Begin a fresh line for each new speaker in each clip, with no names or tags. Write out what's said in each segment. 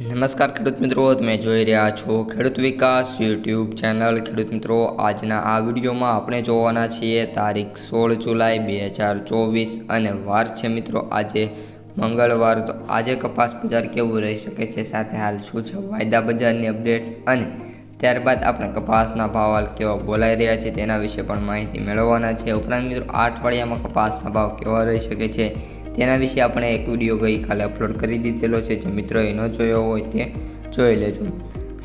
નમસ્કાર ખેડૂત મિત્રો, તમે જોઈ રહ્યા છો ખેડૂત વિકાસ યુટ્યુબ ચેનલ. ખેડૂત મિત્રો, આજના આ વિડીયોમાં આપણે જોવાના છીએ તારીખ સોળ જુલાઈ બે હજાર ચોવીસ અને વાર છે મિત્રો, આજે મંગળવાર. તો આજે કપાસ બજાર કેવું રહી શકે છે? સાથે હાલ શું છે? વાયદા બજારની અપડેટ્સ અને ત્યારબાદ આપણે કપાસના ભાવ હાલ કેવા બોલાઈ રહ્યા છે તેના વિશે પણ માહિતી મેળવવાના છે. ઉપરાંત મિત્રો, આ અઠવાડિયામાં કપાસના ભાવ કેવા રહી શકે છે? તેના વિશે આપણે એક વીડિયો ગઈકાલે અપલોડ કરી દીધેલો છે. જો મિત્રોએ ન જોયો હોય તે જોઈ લેજો.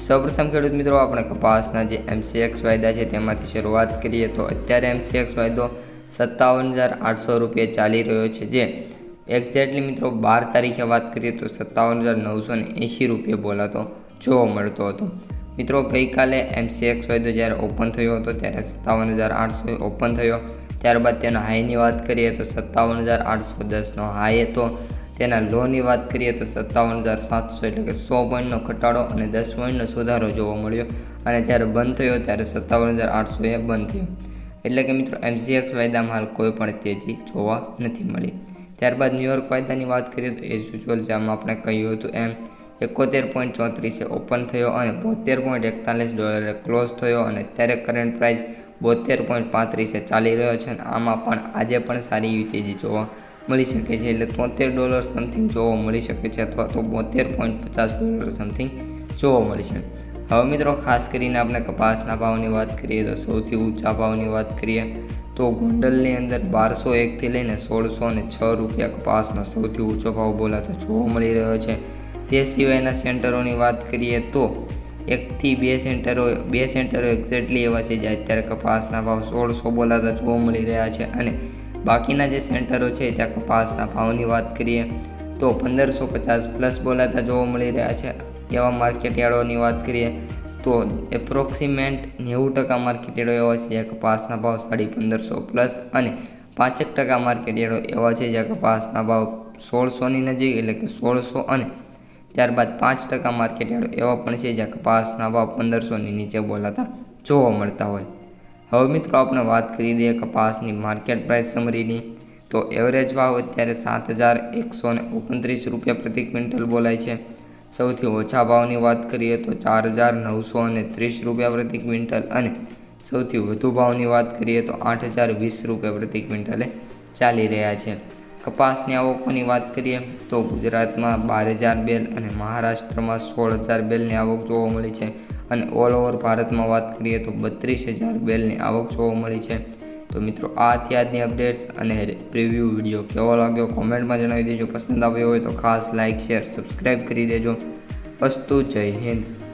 સૌપ્રથમ ખેડૂત મિત્રો, આપણે કપાસના જે એમસીએક્સ વાયદા છે તેમાંથી શરૂઆત કરીએ તો અત્યારે એમસીએક્સ વાયદો સત્તાવન હજાર આઠસો રૂપિયા ચાલી રહ્યો છે. જે એક્ઝેક્ટલી મિત્રો બાર તારીખે વાત કરીએ તો સત્તાવન હજાર નવસો ને એંશી રૂપિયા બોલાતો જોવા મળતો હતો. મિત્રો ગઈકાલે એમસીએક્સ વાયદો જ્યારે ઓપન થયો હતો, ત્યારે સત્તાવન હજાર આઠસો ઓપન થયો. ત્યારબાદ તેના હાઈની વાત કરીએ તો સત્તાવન હજાર આઠસો દસનો હાઈ હતો. તેના લોની વાત કરીએ તો સત્તાવન હજાર સાતસો એટલે કે સો પોઈન્ટનો ઘટાડો અને દસ પોઈન્ટનો સુધારો જોવા મળ્યો અને જ્યારે બંધ થયો ત્યારે સત્તાવન હજાર આઠસો એ બંધ થયો. એટલે કે મિત્રો એમસીએક્સ વાયદામાં હાલ કોઈ પણ તેજી જોવા નથી મળી. ત્યારબાદ ન્યુયોર્ક વાયદાની વાત કરીએ તો એઝ યુઝ્યુઅલ જેમ આપણે કહ્યું હતું એમ, એકોતેર પોઈન્ટ ચોત્રીસે ઓપન થયો અને બોતેર પોઈન્ટ એકતાલીસ ડોલરે ક્લોઝ થયો અને અત્યારે કરંટ પ્રાઇસ બોતેર પોઈન્ટ પાંત્રીસે ચાલી રહ્યો છે અને આમાં પણ આજે પણ સારી એવી તેજી જોવા મળી શકે છે. એટલે તોતેર ડોલર સમથિંગ જોવા મળી શકે છે અથવા તો બોતેર પોઈન્ટ પચાસ ડોલર સમથિંગ જોવા મળી છે હવે મિત્રો ખાસ કરીને આપણે કપાસના ભાવની વાત કરીએ તો સૌથી ઊંચા ભાવની વાત કરીએ તો ગોંડલની અંદર બારસો એકથી લઈને સોળસો ને છ રૂપિયા કપાસનો સૌથી ઊંચો ભાવ બોલાતો જોવા મળી રહ્યો છે. તે સિવાયના સેન્ટરોની વાત કરીએ તો એકથી બે સેન્ટરો બે સેન્ટરો એક્ઝેક્ટલી એવા છે જે અત્યારે કપાસના ભાવ સોળસો બોલાતા જોવા મળી રહ્યા છે. અને બાકીના જે સેન્ટરો છે, ત્યાં કપાસના ભાવની વાત કરીએ તો પંદરસો પચાસ પ્લસ બોલાતા જોવા મળી રહ્યા છે. એવા માર્કેટયાર્ડોની વાત કરીએ તો એપ્રોક્સિમેન્ટ નેવું ટકા માર્કેટયાર્ડો એવા છે જ્યાં કપાસના ભાવ સાડી પંદરસો પ્લસ અને પાંચેક ટકા માર્કેટયાર્ડો એવા છે જ્યાં કપાસના ભાવ સોળસોની નજીક એટલે કે સોળસો અને ત્યારબાદ પાંચ ટકા માર્કેટયાર્ડો એવા પણ છે જ્યાં કપાસના ભાવ પંદરસોની નીચે બોલાતા જોવા મળતા હોય. હવે મિત્રો આપણે વાત કરી દઈએ કપાસની માર્કેટ પ્રાઇસ સમરીની તો એવરેજ ભાવ અત્યારે સાત હજાર એકસો ને ઓગણત્રીસ રૂપિયા પ્રતિ ક્વિન્ટલ બોલાય છે. સૌથી ઓછા ભાવની વાત કરીએ તો ચાર હજાર નવસો અને ત્રીસ રૂપિયા પ્રતિ ક્વિન્ટલ અને સૌથી વધુ ભાવની વાત કરીએ તો આઠ હજાર વીસ રૂપિયા પ્રતિ ક્વિન્ટલે ચાલી રહ્યા છે. કપાસની આવકોની વાત કરીએ તો ગુજરાતમાં બાર હજાર બેલ અને મહારાષ્ટ્રમાં સોળ હજાર બેલની આવક જોવા મળી છે. અને ઓલ ઓવર ભારતમાં વાત કરીએ તો બત્રીસ હજાર બેલની આવક જોવા મળી છે. તો મિત્રો, આ અત્યારની અપડેટ્સ અને પ્રિવ્યૂ વીડિયો કેવો લાગ્યો કોમેન્ટમાં જણાવી દેજો. પસંદ આવ્યો હોય તો ખાસ લાઇક શેર સબસ્ક્રાઈબ કરી દેજો. અસ્તુ જય હિન્દ.